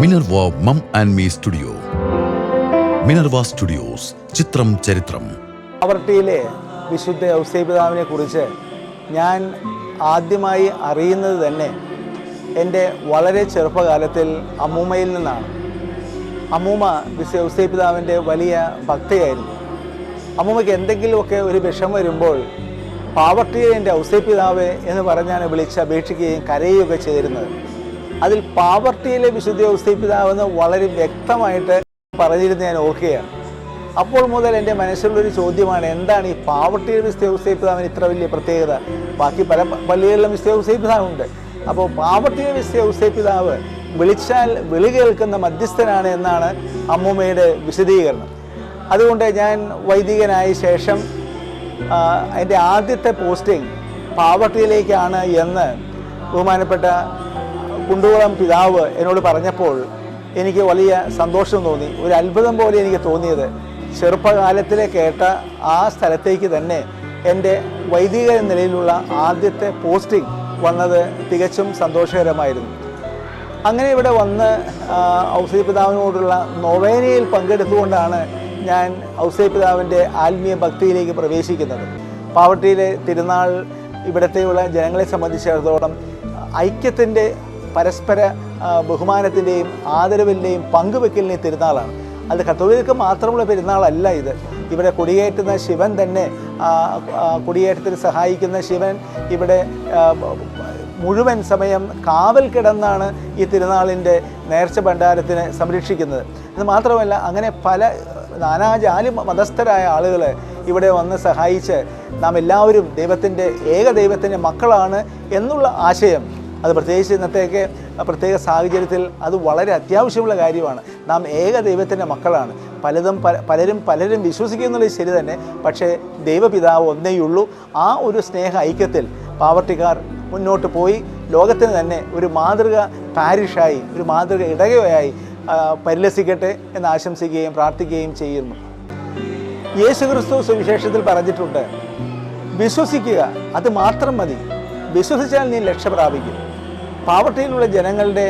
Minerva mum and me studio. Minerva studios ചിത്രം ചരിത്രം. അവർട്ടിയിലെ വിശുദ്ധ ഔസേപിതാവിനെ കുറിച്ച് ഞാൻ ആദ്യമായി അറിയുന്നത് തന്നെ എന്റെ വളരെ ചെറുപ്പകാലത്തിൽ അമ്മൂമ്മയിൽ നിന്നാണ്. അമ്മൂമ്മ വിശുദ്ധ ഔസേപിതാവിന്റെ വലിയ ഭക്തയായിരുന്നു. അമ്മൂമ്മയ്ക്ക് എന്തെങ്കിലുമൊക്കെ ഒരു വിഷം വരുമ്പോൾ പാവർട്ടിയെ എന്റെ ഔസേപിതാവ് എന്ന് പറഞ്ഞാണ് വിളിച്ച് അപേക്ഷിക്കുകയും കരയുകയൊക്കെ ചെയ്തിരുന്നത്. അതിൽ പാവർട്ടിയിലെ വിശുദ്ധ ഔസേപിതാവെന്ന് വളരെ വ്യക്തമായിട്ട് പറഞ്ഞിരുന്ന ഞാൻ ഓർക്കുകയാണ്. അപ്പോൾ മുതൽ എന്റെ മനസ്സിലുള്ളൊരു ചോദ്യമാണ് എന്താണ് ഈ പാവർട്ടിയിലെ വിശുദ്ധി വിസ്തേപിതാവിന് ഇത്ര വലിയ പ്രത്യേകത? ബാക്കി പല പള്ളികളിലും വിശുദ്ധി വിസ്തേപിതാവുണ്ട് അപ്പോൾ പാവർട്ടിയിലെ വിശുദ്ധി വിസ്തേപിതാവ് വിളിച്ചാൽ വിളി കേൾക്കുന്ന മധ്യസ്ഥനാണ് എന്നാണ് അമ്മൂമ്മയുടെ വിശദീകരണം. അതുകൊണ്ട് ഞാൻ വൈദികനായ ശേഷം എന്റെ ആദ്യത്തെ പോസ്റ്റിംഗ് പാവർട്ടിയിലേക്കാണ് എന്ന് ബഹുമാനപ്പെട്ട കുണ്ടുകുളം പിതാവ് എന്നോട് പറഞ്ഞപ്പോൾ എനിക്ക് വലിയ സന്തോഷം തോന്നി. ഒരു അത്ഭുതം പോലെ എനിക്ക് തോന്നിയത്. ചെറുപ്പകാലത്തിലെ കേട്ട ആ സ്ഥലത്തേക്ക് തന്നെ എന്റെ വൈദിക നിലയിലുള്ള ആദ്യത്തെ പോസ്റ്റിംഗ് വന്നത് തികച്ചും സന്തോഷകരമായിരുന്നു. അങ്ങനെ ഇവിടെ വന്ന് ഔസൈ പിതാവിനോടുള്ള നൊവേനയിൽ പങ്കെടുത്തുകൊണ്ടാണ് ഞാൻ ഔസൈ പിതാവിന്റെ ആത്മീയ ഭക്തിയിലേക്ക് പ്രവേശിക്കുന്നത്. പാവട്ടിയിലെ തിരുനാൾ ഇവിടത്തെയുള്ള ജനങ്ങളെ സംബന്ധിച്ചിടത്തോളം ഐക്യത്തിന്റെ പരസ്പര ബഹുമാനത്തിന്റെയും ആദരവിന്റെയും പങ്കുവെക്കലിന്റെയും തിരുനാളാണ്. അത് കത്തോലിക്ക് മാത്രമുള്ള പെരുന്നാളല്ല ഇത്. ഇവിടെ കുടിയേറ്റുന്ന ശിവൻ തന്നെ കുടിയേറ്റത്തിന് സഹായിക്കുന്ന ശിവൻ ഇവിടെ മുഴുവൻ സമയം കാവൽ കിടന്നാണ് ഈ തിരുനാളിന്റെ നേർച്ച ഭണ്ഡാരത്തിനെ സംരക്ഷിക്കുന്നത്. അത് മാത്രമല്ല അങ്ങനെ പല നാനാജാലി മതസ്ഥരായ ആളുകൾ ഇവിടെ വന്ന് സഹായിച്ച് നാം എല്ലാവരും ദൈവത്തിന്റെ ഏക ദൈവത്തിന്റെ മക്കളാണ് എന്നുള്ള ആശയം അത് പ്രത്യേകിച്ച് ഇന്നത്തെയൊക്കെ പ്രത്യേക സാഹചര്യത്തിൽ അത് വളരെ അത്യാവശ്യമുള്ള കാര്യമാണ്. നാം ഏക ദൈവത്തിന്റെ മക്കളാണ്. പലതും പല പലരും പലരും വിശ്വസിക്കുന്നുള്ളത് ശരി തന്നെ. പക്ഷേ ദൈവപിതാവ് ഒന്നേയുള്ളൂ ആ ഒരു സ്നേഹ ഐക്യത്തിൽ പാവർട്ടിക്കാർ മുന്നോട്ട് പോയി ലോകത്തിന് തന്നെ ഒരു മാതൃക പാരിഷായി ഒരു മാതൃക ഇടകയായി പരിലസിക്കട്ടെ എന്ന് ആശംസിക്കുകയും പ്രാർത്ഥിക്കുകയും ചെയ്യുന്നു. യേശുക്രിസ്തു സുവിശേഷത്തിൽ പറഞ്ഞിട്ടുണ്ട് വിശ്വസിക്കുക അത് മാത്രം മതി. വിശ്വസിച്ചാൽ നീ രക്ഷ പ്രാപിക്കും. പാവട്ടിയിലുള്ള ജനങ്ങളുടെ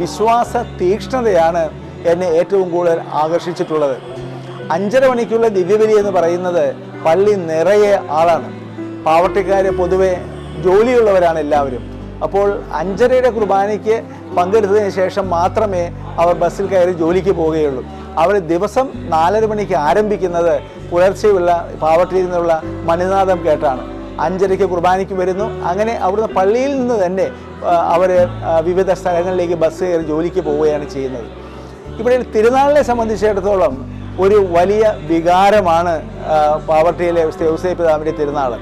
വിശ്വാസ തീക്ഷ്ണതയാണ് എന്നെ ഏറ്റവും കൂടുതൽ ആകർഷിച്ചിട്ടുള്ളത്. അഞ്ചര മണിക്കുള്ള ദിവ്യബലി എന്ന് പറയുന്നത് പള്ളി നിറയെ ആളാണ്. പാവട്ടിക്കാർ പൊതുവെ ജോലിയുള്ളവരാണ് എല്ലാവരും. അപ്പോൾ അഞ്ചരയുടെ കുർബാനയ്ക്ക് പങ്കെടുത്തതിന് ശേഷം മാത്രമേ അവർ ബസ്സിൽ കയറി ജോലിക്ക് പോവുകയുള്ളൂ. അവർ ദിവസം നാലര മണിക്ക് ആരംഭിക്കുന്നത് പുലർച്ചെയുള്ള പാവട്ടിയിൽ നിന്നുള്ള മണിനാഥം കേട്ടാണ്. അഞ്ചരയ്ക്ക് കുർബാനയ്ക്ക് വരുന്നു. അങ്ങനെ അവിടുന്ന് പള്ളിയിൽ നിന്ന് തന്നെ അവർ വിവിധ സ്ഥലങ്ങളിലേക്ക് ബസ് കയറി ജോലിക്ക് പോവുകയാണ് ചെയ്യുന്നത്. ഇവിടെ തിരുനാളിനെ സംബന്ധിച്ചിടത്തോളം ഒരു വലിയ വികാരമാണ് പാവർട്ടിയിലെ ഔസേപ്പ് പിതാവിന്റെ തിരുനാൾ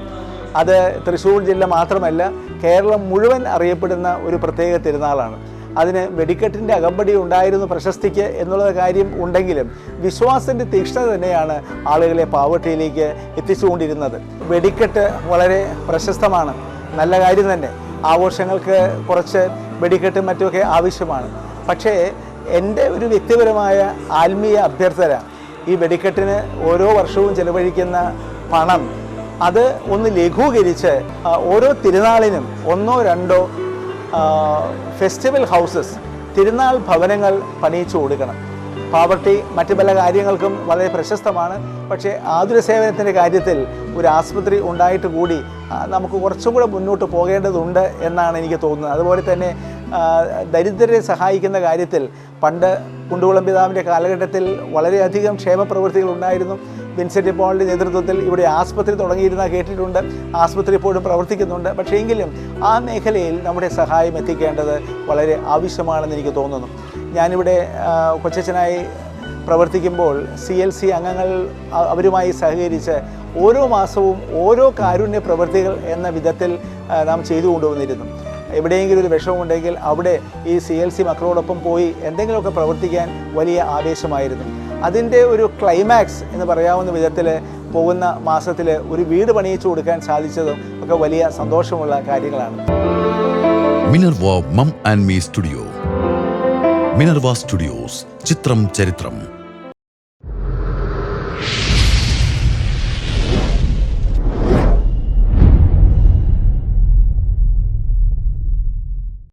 അത് തൃശ്ശൂർ ജില്ല മാത്രമല്ല കേരളം മുഴുവൻ അറിയപ്പെടുന്ന ഒരു പ്രത്യേക തിരുനാളാണ്. അതിന് വെടിക്കെട്ടിന്റെ അകമ്പടി ഉണ്ടായിരുന്നു പ്രശസ്തിക്ക് എന്നുള്ള കാര്യം ഉണ്ടെങ്കിലും വിശ്വാസത്തിന്റെ തീക്ഷ്ണത തന്നെയാണ് ആളുകളെ പാവട്ടിയിലേക്ക് എത്തിച്ചുകൊണ്ടിരുന്നത്. വെടിക്കെട്ട് വളരെ പ്രശസ്തമാണ്. നല്ല കാര്യം തന്നെ. ആഘോഷങ്ങൾക്ക് കുറച്ച് വെടിക്കെട്ടും മറ്റുമൊക്കെ ആവശ്യമാണ്. പക്ഷേ എന്റെ ഒരു വ്യക്തിപരമായ ആത്മീയ അഭ്യർത്ഥന ഈ വെടിക്കെട്ടിന് ഓരോ വർഷവും ചെലവഴിക്കുന്ന പണം അത് ഒന്ന് ലഘൂകരിച്ച് ഓരോ തിരുനാളിനും ഒന്നോ രണ്ടോ ഫെസ്റ്റിവൽ ഹൗസസ് തിരുനാൾ ഭവനങ്ങൾ പണിയിച്ചു കൊടുക്കണം. പാവർട്ടി മറ്റു പല കാര്യങ്ങൾക്കും വളരെ പ്രശസ്തമാണ്. പക്ഷേ ആതുര സേവനത്തിന്റെ കാര്യത്തിൽ ഒരു ആസ്പത്രി ഉണ്ടായിട്ട് കൂടി നമുക്ക് കുറച്ചും കൂടെ മുന്നോട്ട് പോകേണ്ടതുണ്ട് എന്നാണ് എനിക്ക് തോന്നുന്നത്. അതുപോലെ തന്നെ ദരിദ്രരെ സഹായിക്കുന്ന കാര്യത്തിൽ പണ്ട് കുണ്ടുകുളം പിതാവിന്റെ കാലഘട്ടത്തിൽ വളരെയധികം ക്ഷേമ പ്രവൃത്തികൾ ഉണ്ടായിരുന്നു. വിൻസെന്റ് പോളിന്റെ നേതൃത്വത്തിൽ ഇവിടെ ആസ്പത്രി തുടങ്ങിയിരുന്ന കേട്ടിട്ടുണ്ട്. ആസ്പത്രി ഇപ്പോഴും പ്രവർത്തിക്കുന്നുണ്ട്. പക്ഷേ എങ്കിലും ആ മേഖലയിൽ നമ്മുടെ സഹായം എത്തിക്കേണ്ടത് വളരെ ആവശ്യമാണെന്ന് എനിക്ക് തോന്നുന്നു. ഞാനിവിടെ കൊച്ചനായി പ്രവർത്തിക്കുമ്പോൾ സി എൽ സി അംഗങ്ങൾ അവരുമായി സഹകരിച്ച് ഓരോ മാസവും ഓരോ കാരുണ്യ പ്രവൃത്തികൾ എന്ന വിധത്തിൽ നാം ചെയ്തു കൊണ്ടുവന്നിരുന്നു. എവിടെയെങ്കിലും ഒരു വിഷമമുണ്ടെങ്കിൽ അവിടെ ഈ സി എൽ സി മക്കളോടൊപ്പം പോയി എന്തെങ്കിലുമൊക്കെ പ്രവർത്തിക്കാൻ വലിയ ആവേശമായിരുന്നു. അതിന്റെ ഒരു ക്ലൈമാക്സ് എന്ന് പറയാവുന്ന വിധത്തിൽ പോകുന്ന മാസത്തിൽ ഒരു വീട് പണിയിച്ചു കൊടുക്കാൻ സാധിച്ചതും ഒക്കെ വലിയ സന്തോഷമുള്ള കാര്യങ്ങളാണ്. Minerva mum and me studio Minerva studios ചിത്രം ചരിത്രം